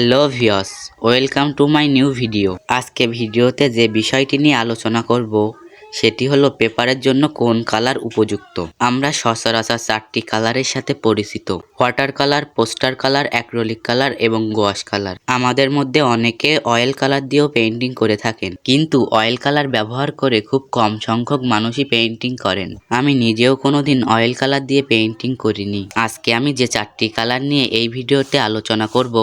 Hello viewers welcome to my new video. আজকে ভিডিওতে যে বিষয়টি নিয়ে আলোচনা করব, সেটি হলো পেপারের জন্য কোন কালার উপযুক্ত। আমরা সচরাচর চারটি কালারের সাথে পরিচিত। Water colour, poster colour, acrylic colour এবং গোয়াশ কালার। আমাদের মধ্যে অনেকে অয়েল কালার দিয়েও পেইন্টিং করে থাকেন, কিন্তু অয়েল কালার ব্যবহার করে খুব কম সংখ্যক মানুষই পেইন্টিং করেন। আমি নিজেও কোনোদিন অয়েল কালার দিয়ে পেইন্টিং করিনি। আজকে আমি যে চারটি কালার নিয়ে এই ভিডিওতে আলোচনা করব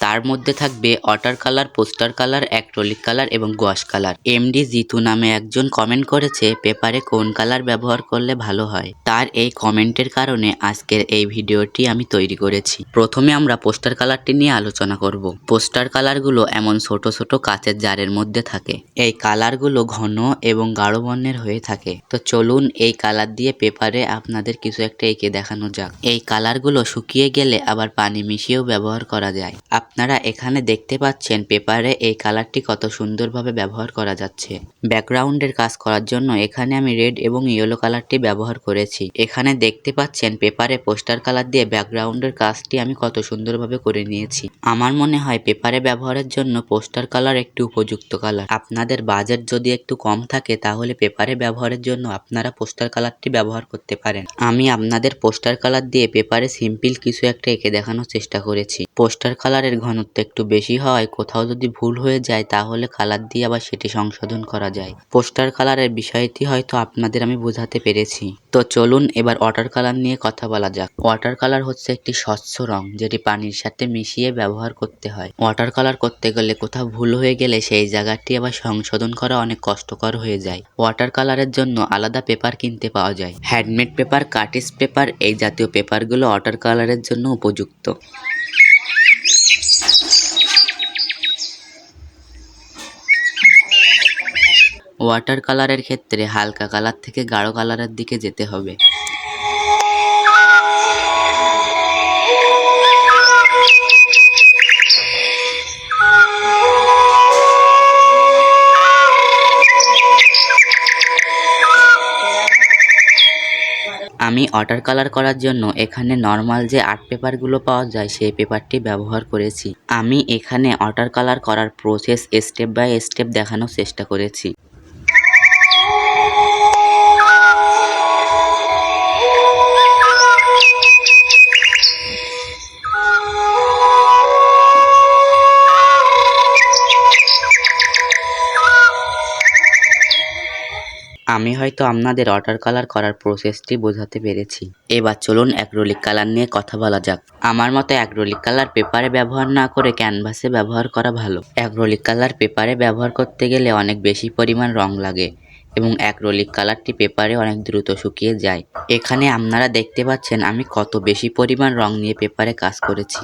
তার মধ্যে থাকবে water colour, poster colour, acrylic colour এবং গোয়াশ কালার। এমডি জিতু নামে একজন কমেন্ট করেছে, পেপারে কোন কালার ব্যবহার করলে ভালো হয়? তার এই কমেন্টের কারণে আজকের এই ভিডিওটি আমি তৈরি করেছি। প্রথমে আমরা পোস্টার কালারটি নিয়ে আলোচনা করব। পোস্টার কালারগুলো এমন ছোট ছোট কাচের জারের মধ্যে থাকে। এই কালারগুলো ঘন এবং গাঢ় বর্ণের হয়ে থাকে। তো চলুন এই কালার দিয়ে পেপারে আপনাদের কিছু একটা এঁকে দেখানো যাক। এই কালারগুলো শুকিয়ে গেলে আবার পানি মিশিয়েও ব্যবহার করা যায়। আপনারা এখানে দেখতে পাচ্ছেন পেপারে এই কালারটি কত সুন্দরভাবে ব্যবহার করা যাচ্ছে। ব্যাকগ্রাউন্ডের কাজ করার জন্য এখানে আমি রেড এবং ইয়েলো কালারটি ব্যবহার করেছি। এখানে দেখতে পাচ্ছেন পেপারে পোস্টার কালার দিয়ে ব্যাকগ্রাউন্ডের কাজটি আমি কত সুন্দরভাবে করে নিয়েছি। আমার মনে হয় পেপারে ব্যবহারের জন্য পোস্টার কালার একটি উপযুক্ত কালার। আপনাদের বাজেট যদি একটু কম থাকে, তাহলে পেপারে ব্যবহারের জন্য আপনারা পোস্টার কালারটি ব্যবহার করতে পারেন। আমি আপনাদের পোস্টার কালার দিয়ে পেপারে সিম্পল কিছু একটা এঁকে দেখানোর চেষ্টা করেছি। পোস্টার কালারের ঘনত্ব একটু বেশি হওয়ায় কোথাও যদি ভুল হয়ে যায় তাহলে কালার দিয়ে আবার সেটি সংশোধন করা যায়। পোস্টার কালারের বিষয়টি হয়তো আপনাদের আমি বোঝাতে পেরেছি। তো চলুন এবার ওয়াটার কালার নিয়ে কথা বলা যাক। ওয়াটার কালার হচ্ছে একটি স্বচ্ছ রং, যেটি পানির সাথে মিশিয়ে ব্যবহার করতে হয়। ওয়াটার কালার করতে গেলে কোথাও ভুল হয়ে গেলে সেই জায়গাটি আবার সংশোধন করা অনেক কষ্টকর হয়ে যায়। ওয়াটার কালারের জন্য আলাদা পেপার কিনতে পাওয়া যায়। হ্যান্ডমেড পেপার কাটিস পেপার, এই জাতীয় পেপারগুলো ওয়াটার কালারের জন্য উপযুক্ত। ওয়াটার কালারের ক্ষেত্রে হালকা কালার থেকে গাঢ় কালারের দিকে যেতে হবে। আমি ওয়াটার কালার করার জন্য এখানে নর্মাল যে আর্ট পেপারগুলো পাওয়া যায়, সেই পেপারটি ব্যবহার করেছি। আমি এখানে ওয়াটার কালার করার প্রসেস স্টেপ বাই স্টেপ দেখানোর চেষ্টা করেছি। আমি হয়তো আপনাদের ওয়াটার কালার করার প্রসেসটি বোঝাতে পেরেছি। এবার চলুন অ্যাক্রোলিক কালার নিয়ে কথা বলা যাক। আমার মতে অ্যাক্রোলিক কালার পেপারে ব্যবহার না করে ক্যানভাসে ব্যবহার করা ভালো। অ্যাক্রোলিক কালার পেপারে ব্যবহার করতে গেলে অনেক বেশি পরিমাণ রং লাগে এবং অ্যাক্রোলিক কালারটি পেপারে অনেক দ্রুত শুকিয়ে যায়। এখানে আপনারা দেখতে পাচ্ছেন আমি কত বেশি পরিমাণ রং নিয়ে পেপারে কাজ করেছি।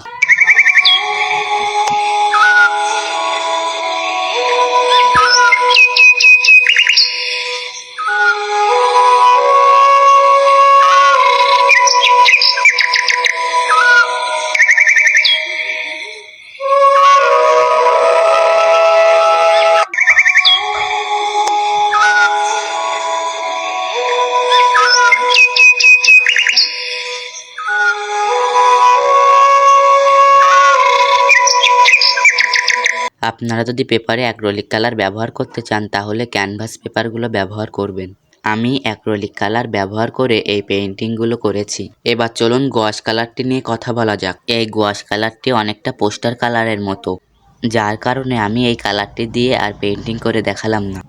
আপনারা যদি পেপারে অ্যাক্রোলিক কালার ব্যবহার করতে চান, তাহলে ক্যানভাস পেপারগুলো ব্যবহার করবেন। আমি অ্যাক্রোলিক কালার ব্যবহার করে এই পেইন্টিংগুলো করেছি। এবার চলুন গোয়াশ কালারটি নিয়ে কথা বলা যাক। এই গোয়াশ কালারটি অনেকটা পোস্টার কালারের মতো, যার কারণে আমি এই কালারটি দিয়ে আর পেইন্টিং করে দেখালাম না।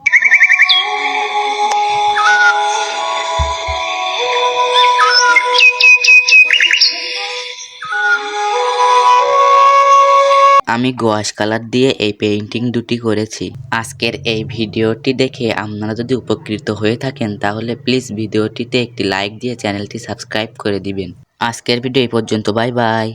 আমি গোয়াশ কালার দিয়ে এই পেইন্টিং দুটি করেছি। আজকের এই ভিডিওটি দেখে আপনারা যদি উপকৃত হয়ে থাকেন, তাহলে প্লিজ ভিডিওটিতে একটি লাইক দিয়ে চ্যানেলটি সাবস্ক্রাইব করে দিবেন। আজকের ভিডিও এই পর্যন্ত বাই বাই